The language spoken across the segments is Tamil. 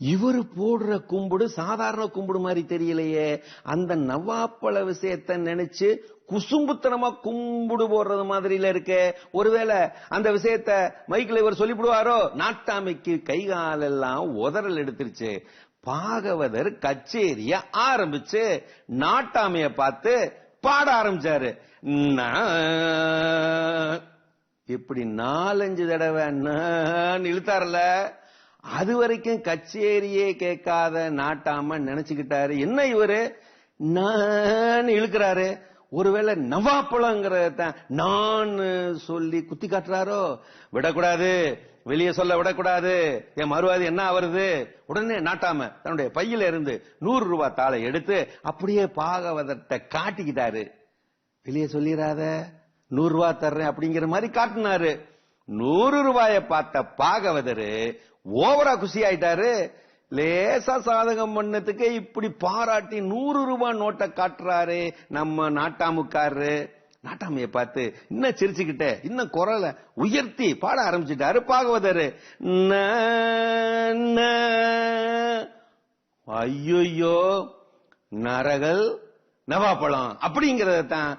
இவரு போடுற கும்பிடு சாதாரண கும்பிடு மாதிரி தெரியலையே. அந்த நவாப்பழ விஷயத்த நினைச்சு குசும்புத்தனமா கும்பிடு போடுறது மாதிரில இருக்கே. ஒருவேளை அந்த விஷயத்த மைக்கில் இவர் சொல்லிவிடுவாரோ? நாட்டாமைக்கு கை காலெல்லாம் உதறல் எடுத்துருச்சு. பாகவதர் கச்சேரிய ஆரம்பிச்சு நாட்டாமைய பார்த்து பாட ஆரம்பிச்சாரு. நான் இப்படி நாலஞ்சு தடவை நான் அது வரைக்கும் கச்சேரியே கேட்காத நாட்டாம நினைச்சுக்கிட்டாரு. என்ன இவரு? நான் இழுக்கிறாரு. ஒருவேளை நவாப்பழங்கிறத நான் சொல்லி குத்தி காட்டுறாரோ? விடக்கூடாது. வெளியே சொல்ல விடக்கூடாது. என் மறுவாதி என்ன வருது உடனே நாட்டாம தன்னுடைய பையில இருந்து நூறு ரூபாய் தாளை எடுத்து அப்படியே பாகவதத்தை காட்டிக்கிட்டாரு. வெளியே சொல்லிடாத நூறு ரூபாய் தர்றேன் அப்படிங்கிற மாதிரி காட்டினாரு. நூறு ரூபாயை பார்த்த பாகவதரு ஓவரா குஷி ஆயிட்டாரு லேசா சாதகம் பண்ணதுக்கே இப்படி பாராட்டி நூறு ரூபாய் நோட்டை காட்டுறாரு நம்ம நாட்டாமுக்காரு. நாட்டாமையை பார்த்து இன்னும் சிரிச்சுக்கிட்டே இன்னும் குரலை உயர்த்தி பாட ஆரம்பிச்சுட்டாரு பாகவதரு. ஐயோயோ நரகல் நவாப்பழம் அப்படிங்கறத தான்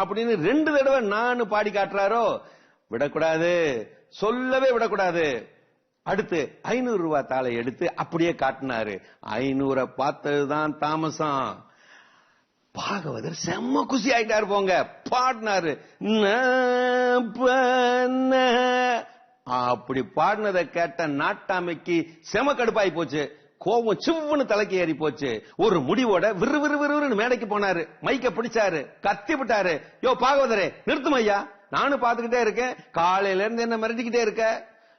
அப்படின்னு ரெண்டு தடவை நான் பாடி காட்டுறாரோ? விடக்கூடாது. சொல்லவே விடக்கூடாது. அடுத்து ஐநூறு ரூபாய் தாளை எடுத்து அப்படியே காட்டினாரு. ஐநூறை பார்த்ததுதான் தாமசம். பாகவதர் செம்ம குசி ஆயிட்டாரு போங்க. பாடினாரு அப்படி பாடினதை கேட்ட நாட்டாமைக்கு செம கடுப்பாய் போச்சு. கோபம் சிவ்வுன்னு தலைக்கு ஏறி போச்சு. ஒரு முடிவோட விறு விறு விறுன்னு மேடைக்கு போனாரு. மைக்க பிடிச்சாரு. கத்தி விட்டாரு யோ பாகவதரே நிறுத்தும் ஐயா. நானும் பாத்துக்கிட்டே இருக்கேன். காலையில இருந்து என்ன மிரட்டிக்கிட்டே இருக்க?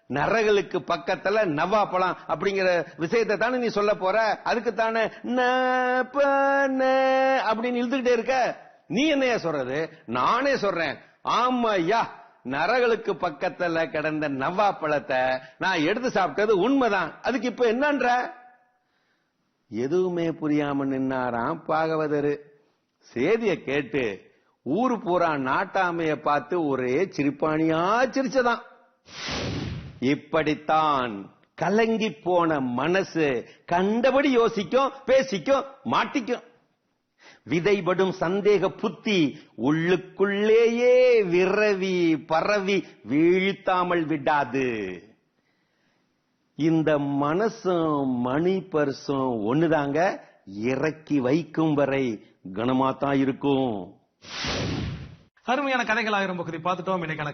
நரகளுக்கு பக்கத்துல நவா பழம் அப்படிங்கிற விஷயத்தை தானே நீ சொல்ல போற? அதுக்கு தானே ந, அப்படின்னு இழுத்துக்கிட்டே இருக்க. நீ என்னைய சொல்றது? நானே சொல்றேன். ஆமா நரகளுக்கு பக்கத்துல கிடந்த நவ்வா பழத்தை நான் எடுத்து சாப்பிட்டது உண்மைதான். அதுக்கு இப்ப என்னன்ற? எதுவுமே புரியாம நின்னாராம் பாகவதரு. சேதிய கேட்டு ஊரு பூரா நாட்டாமைய பார்த்து ஒரே சிரிப்பாணியா சிரிச்சதான். இப்படித்தான் கலங்கி போன மனசு கண்டபடி யோசிக்கும் பேசிக்கும் மாட்டிக்கும். விதைபடும் சந்தேக புத்தி உள்ளுக்குள்ளேயே விரவி பரவி வீழ்த்தாமல் விடாது. இந்த மனசும் மணி பர்சும் ஒண்ணுதாங்க? இறக்கி வைக்கும் வரை கனமாத்தான் இருக்கும். அருமையான கதைகள் ஆயிரம் பகுதி பார்த்துட்டோம். இன்னைக்கான